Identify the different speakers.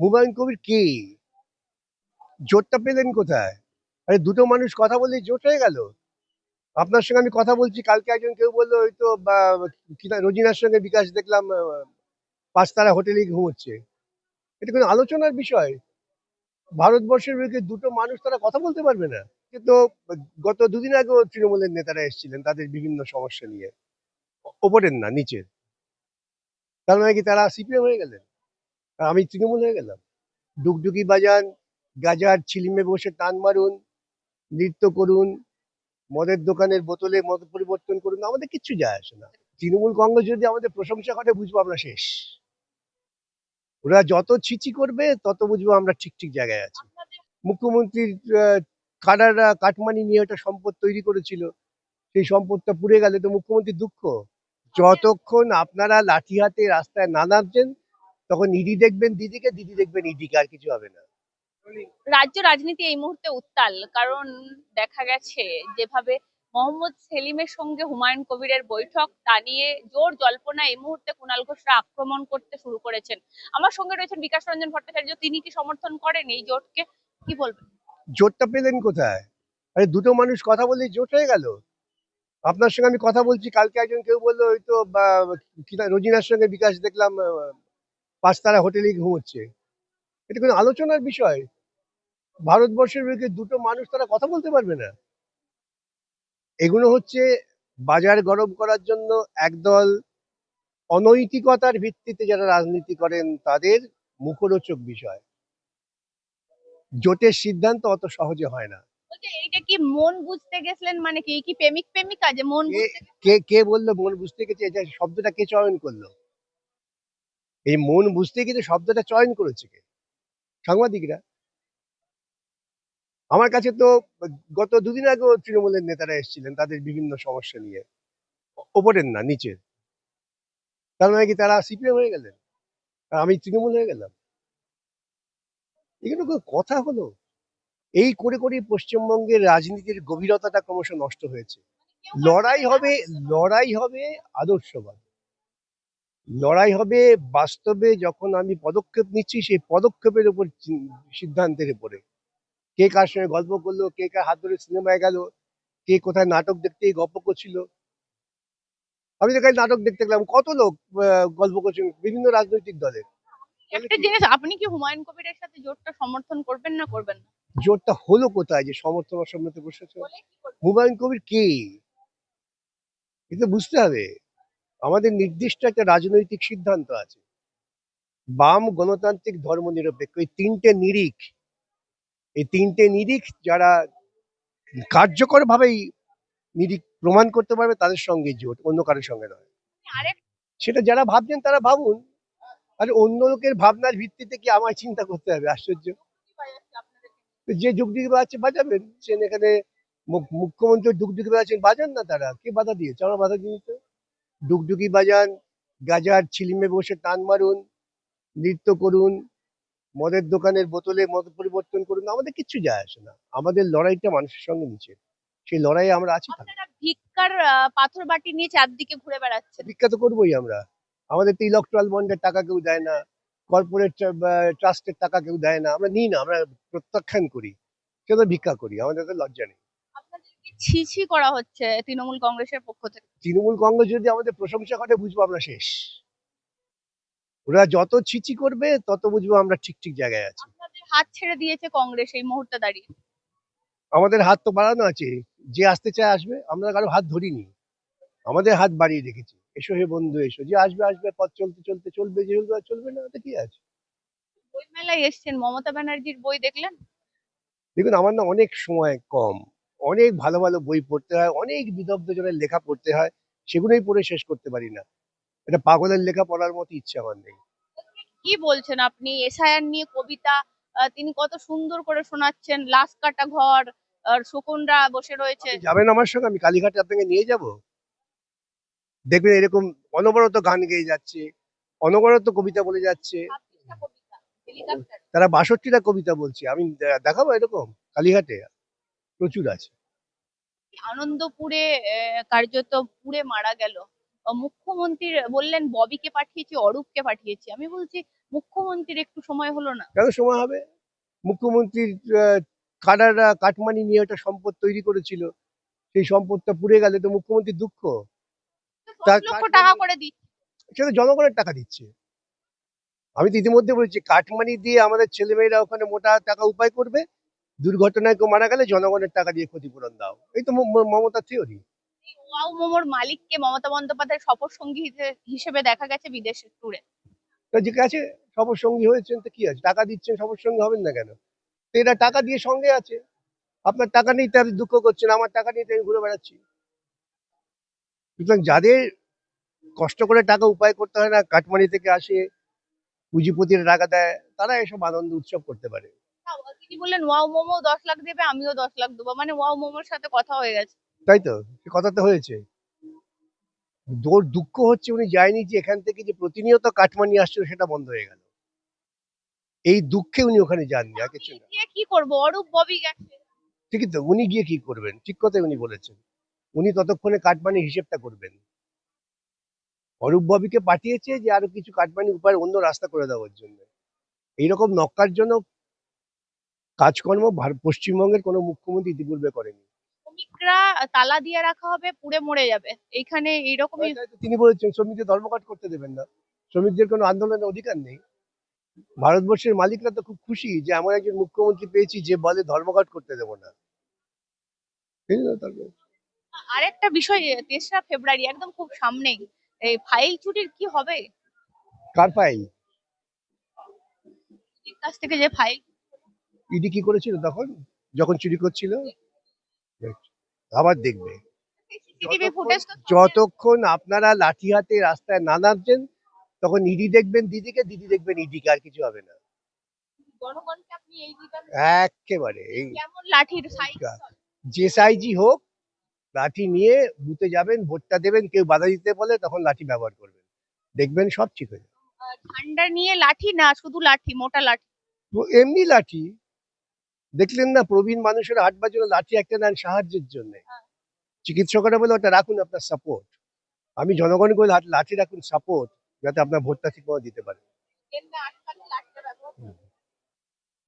Speaker 1: হুমায়ুন কবির কে? জোটটা পেলেন কোথায়? আরে দুটো মানুষ কথা বললে জোট হয়ে গেল। আপনার সঙ্গে আমি কথা বলছি, কালকে একজন কেউ বলল, ওই তো রোজিনার সঙ্গে বিকাশ দেখলাম পাঁচতারা হোটেলে ঘুমোচ্ছে। এটা কোনো আলোচনার বিষয়। ভারতবর্ষের বিরুদ্ধে দুটো মানুষ তারা কথা বলতে পারবে না। কিন্তু গত দুদিন আগেও তৃণমূলের নেতারা এসেছিলেন তাদের বিভিন্ন সমস্যা নিয়ে। ওপরের না, নিচের। তার মানে কি তারা সিপিএম হয়ে গেলেন? আমি তৃণমূল হয়ে গেলাম। ডুগডুগি বাজান গাজার ছিলিমে বসে টান মারুন নৃত্য করুন মদের দোকানের বোতলে মদ পরিবর্তন করুন আমাদের কিচ্ছু যায় আসে না। তৃণমূল কংগ্রেস যদি আমাদের প্রশংসা করে বুঝব আমরা শেষ। ওরা যত ছিচি করবে তত বুঝব আমরা ঠিক ঠিক জায়গায় আছি। মুখ্যমন্ত্রীর আহ, কাডাররা কাটমানি নিয়ে একটা সম্পদ তৈরি করেছিল। সেই সম্পদটা পুড়ে গেলে তো মুখ্যমন্ত্রী দুঃখ। যতক্ষণ আপনারা লাঠি হাতে রাস্তায় না নামছেন তখন ইডি দেখবেন দিদিকে দিদি দেখবেন ইডিকে আর কিছু হবে না।
Speaker 2: রাজ্য রাজনীতি এই মুহূর্তে উত্তাল কারণ দেখা গেছে যেভাবে মোহাম্মদ সেলিমের সঙ্গে হুমায়ুন কবিরের বৈঠক তা নিয়ে জোর জল্পনা এই মুহূর্তে কুণাল ঘোষরা আক্রমণ করতে শুরু করেছেন। আমার সঙ্গে রয়েছেন বিকাশ রঞ্জন ভট্টাচার্য তিনি কি সমর্থন করেন এই জোটকে? কি বলবেন?
Speaker 1: জোটটা পেলেন কোথায়? আরে দুটো মানুষ কথা বললে জোট হয়ে গেল। আপনার সঙ্গে আমি কথা বলছি কালকে একজন কেউ বলল ওই তো রোজিনার সঙ্গে বিকাশ দেখলাম পাঁচতারা হোটেলে ঘুমোচ্ছে। এটা কোনো আলোচনার বিষয়। ভারতবর্ষের বিরুদ্ধে দুটো মানুষ তারা কথা বলতে পারবে না। এগুলো হচ্ছে বাজার গরম করার জন্য একদল অনৈতিকতার ভিত্তিতে যারা রাজনীতি করেন তাদের মুখরোচক বিষয়। জোটের সিদ্ধান্ত অত সহজে হয় না।
Speaker 2: এইটা কি মন বুঝতে গেছিলেন? মানে কি প্রেমিক প্রেমিকা যে মন
Speaker 1: কে কে কে বলল মন বুঝতে গেছে? এটা শব্দটা কে চয়ন করল? এই মন বুঝতে গেছে শব্দটা চয়ন করেছে কে? সাংবাদিকরা। আমার কাছে তো গত দুদিন আগেও তৃণমূলের নেতারা এসেছিলেন তাদের বিভিন্ন সমস্যা নিয়ে। ওপরের না, নিচের। তার মানে কি তারা সিপিএম হয়ে গেলেন? আর আমি তৃণমূল হয়ে গেলাম? এগুলো কথা হলো? এই করে করে পশ্চিমবঙ্গের রাজনীতির গভীরতাটা ক্রমশ নষ্ট হয়েছে। লড়াই হবে লড়াই হবে আদর্শবাদ। লড়াই হবে বাস্তবে যখন আমি পদক্ষেপ নিচ্ছি সেই পদক্ষেপের উপর সিদ্ধান্তের উপরে কে কার সঙ্গে গল্প করল কে কার হাত ধরে সিনেমায় গেল কে কোথায় নাটক দেখতে গল্প করছিল। আমি তো নাটক দেখতে গেলাম কত লোক গল্প করছেন বিভিন্ন রাজনৈতিক দলের।
Speaker 2: একটা জিনিস আপনি কি হুমায়ুন কবিরের সাথে জোটটা সমর্থন করবেন না করবেন না?
Speaker 1: জোরটা হলো কোথায় যে সমর্থন অসম্মতি বসেছে? হুমায়ুন কবির কে? এটা বুঝতে হবে। আমাদের নির্দিষ্ট একটা রাজনৈতিক সিদ্ধান্ত আছে। বাম গণতান্ত্রিক ধর্ম নিরপেক্ষ এই তিনটে নিরিখ এই তিনটে নিরিখ যারা কার্যকর ভাবেই নিরিখ প্রমাণ করতে পারবে তাদের সঙ্গে জোট অন্য কারোর সঙ্গে নয়। সেটা যারা ভাবছেন তারা ভাবুন। আর অন্য লোকের ভাবনার ভিত্তিতে কি আমায় চিন্তা করতে হবে? আশ্চর্য। যে যুগযুগি বাজাচ্ছে বাজাবেন। সে এখানে মুখ- মুখ্যমন্ত্রী ডুগডুগি বাজাচ্ছেন বাজান না তারা? কে বাধা দিয়েছে? আমরা বাধা তো। ডুগডুগি বাজান গাজার ছিলিমে বসে টান মারুন নৃত্য করুন মদের দোকানের বোতলে মদ পরিবর্তন করুন আমাদের কিচ্ছু যায় আসে না। আমাদের লড়াইটা মানুষের সঙ্গে নিচে সেই লড়াই আমরা আছি
Speaker 2: ভিক্ষার পাথর বাটি নিয়ে চারদিকে ঘুরে বেড়াচ্ছেন।
Speaker 1: বিখ্যাত করবোই আমরা। আমাদের তো ইলেকট্রাল বন্ডের টাকা কেউ দেয় না কর্পোরেট ট্রাস্টের টাকা কেউ দেয় না। আমরা নিই না আমরা প্রত্যাখ্যান করি। সেটা ভিক্ষা করি আমাদের তো লজ্জা নেই।
Speaker 2: ছিছি করা হচ্ছে তৃণমূল কংগ্রেসের পক্ষ থেকে।
Speaker 1: তৃণমূল কংগ্রেস যদি আমাদের প্রশংসা করে বুঝব আমরা শেষ। ওরা যত ছিচি করবে তত বুঝব আমরা ঠিক ঠিক জায়গায় আছি।
Speaker 2: হাত ছেড়ে দিয়েছে কংগ্রেস এই মুহূর্তে দাঁড়িয়ে।
Speaker 1: আমাদের হাত তো বাড়ানো আছে যে আসতে চায় আসবে আমরা কারও হাত ধরিনি। আমাদের হাত বাড়িয়ে রেখেছি। এসো হে বন্ধু এসো। যে আসবে আসবে পথ চলতে চলতে চলবে যে চলবে আর চলবে না কি আছে?
Speaker 2: বই মেলায় এসছেন মমতা ব্যানার্জির বই দেখলেন?
Speaker 1: দেখুন আমার না অনেক সময় কম। অনেক ভালো ভালো বই পড়তে হয় অনেক বিদগ্ধ জনের লেখা পড়তে হয় সেগুলোই পড়ে শেষ করতে পারি না। এটা পাগলের লেখা পড়ার মতো ইচ্ছে আমার নেই।
Speaker 2: কি বলছেন আপনি? এসআইআর নিয়ে কবিতা তিনি কত সুন্দর করে শোনাচ্ছেন লাশ কাটা ঘর আর শকুনরা বসে রয়েছে।
Speaker 1: যাবেন আমার সঙ্গে? আমি কালীঘাটে আপনাকে নিয়ে যাব? দেখবেন এরকম অনবরত গান গেয়ে যাচ্ছে অনবরত কবিতা বলে যাচ্ছে। তারা বাষট্টিটা কবিতা বলছে। আমি দেখাবো এরকম কালীঘাটে? প্রচুর আছে।
Speaker 2: আনন্দপুরে কার্যত পুড়ে মারা গেল। মুখ্যমন্ত্রী বললেন ববিকে পাঠিয়েছি অরূপকে পাঠিয়েছি। আমি বলছি মুখ্যমন্ত্রীর একটু সময় হলো না।
Speaker 1: কেন সময় হবে? মুখ্যমন্ত্রীর কানাডা কাটমানি নিয়ে একটা সম্পদ তৈরি করেছিল। সেই সম্পদটা পুড়ে গেলে তো মুখ্যমন্ত্রীর দুঃখ।
Speaker 2: টাকা করে দিচ্ছে।
Speaker 1: সেটা জনগণের টাকা দিচ্ছে। আমি তো ইতিমধ্যে বলেছি কাটমানি দিয়ে আমাদের ছেলেমেয়েরা ওখানে মোটা টাকা উপায় করবে দুর্ঘটনায় কেউ মারা গেলে জনগণের টাকা দিয়ে ক্ষতিপূরণ দাও। এই তো মমতার থিওরি
Speaker 2: ওয়াও মোমোর মালিককে মমতা বন্দ্যোপাধ্যায় সফর সঙ্গী হিসেবে দেখা গেছে বিদেশের ট্যুরে
Speaker 1: যে আছে সবার সঙ্গী হয়েছেন তো কি আছে? টাকা দিচ্ছেন সবার সঙ্গে হবেন না কেন? তো এরা টাকা দিয়ে সঙ্গে আছে। আপনার টাকা নেই তার দুঃখ করছেন আমার টাকা তাই আমি ঘুরে বেড়াচ্ছি। সুতরাং যাদের কষ্ট করে টাকা উপায় করতে হয় না কাটমানি থেকে আসে পুঁজিপতিরা টাকা দেয় তারা এসব আনন্দ উৎসব করতে পারে।
Speaker 2: তিনি বললেন? ওয়াও মোমো দশ লাখ দেবে আমিও দশ লাখ দেবো। মানে ওয়াও মোমোর সাথে কথা হয়ে গেছে।
Speaker 1: তাই তো? কথা তো হয়েছে। ওর দুঃখ হচ্ছে উনি যায়নি যে এখান থেকে যে প্রতিনিয়ত কাটমানি আসছিল সেটা বন্ধ হয়ে গেল। এই দুঃখে উনি ওখানে যাননি আর কিছু না।
Speaker 2: কি করব? অরূপ ববি গেছে।
Speaker 1: ঠিকই তো উনি গিয়ে কি করবেন? ঠিক কথাই উনি বলেছেন। উনি ততক্ষণে কাটমানি হিসেবটা করবেন। অরূপ ববিকে পাঠিয়েছে যে আরও কিছু কাটমানি উপায় অন্য রাস্তা করে দেওয়ার জন্য। এইরকম নক্কারজনক কাজকর্ম পশ্চিমবঙ্গের কোনো মুখ্যমন্ত্রী ইতিপূর্বে করেনি।
Speaker 2: শ্রমিকরা তালা দিয়ে রাখা হবে পুড়ে মরে যাবে। এইখানে এইরকমই
Speaker 1: তিনি বলেছেন শ্রমিকদের ধর্মঘট করতে দেবেন না। শ্রমিকদের কোনো আন্দোলনের অধিকার নেই। ভারতবর্ষের মালিকরা তো খুব খুশি যে এমন একজন মুখ্যমন্ত্রী পেয়েছি যে বলে ধর্মঘট করতে দেবো না।
Speaker 2: আরেকটা বিষয় তেসরা ফেব্রুয়ারি একদম খুব সামনেই। এই ফাইল চুরির কি হবে?
Speaker 1: কার ফাইল?
Speaker 2: কাছ থেকে যে ফাইল
Speaker 1: ইডি কি করেছিল তখন? যখন চুরি করছিল? আবার দেখবে। যতক্ষণ আপনারা লাঠি হাতে রাস্তায় না নামছেন তখন ইডি দেখবেন দিদিকে দিদি দেখবেন ইডিকে আর কিছু হবে না। একেবারে যে সাইজই হোক লাঠি নিয়ে বুথে যাবেন ভোটটা দেবেন কেউ বাধা দিতে বলে তখন লাঠি ব্যবহার করবেন। দেখবেন সব ঠিক হয়ে যাবে।
Speaker 2: ঠান্ডা নিয়ে লাঠি না শুধু লাঠি মোটা লাঠি?
Speaker 1: তো এমনি লাঠি। দেখলেন না প্রবীণ মানুষের হাঁটবার জন্য লাঠি একটা নেন সাহায্যের জন্য।
Speaker 2: হ্যাঁ।
Speaker 1: চিকিৎসকরা বলে ওটা রাখুন আপনার সাপোর্ট আমি জনগণকে লাঠি রাখুন সাপোর্ট যাতে আপনার ভোটটা ঠিক দিতে পারে।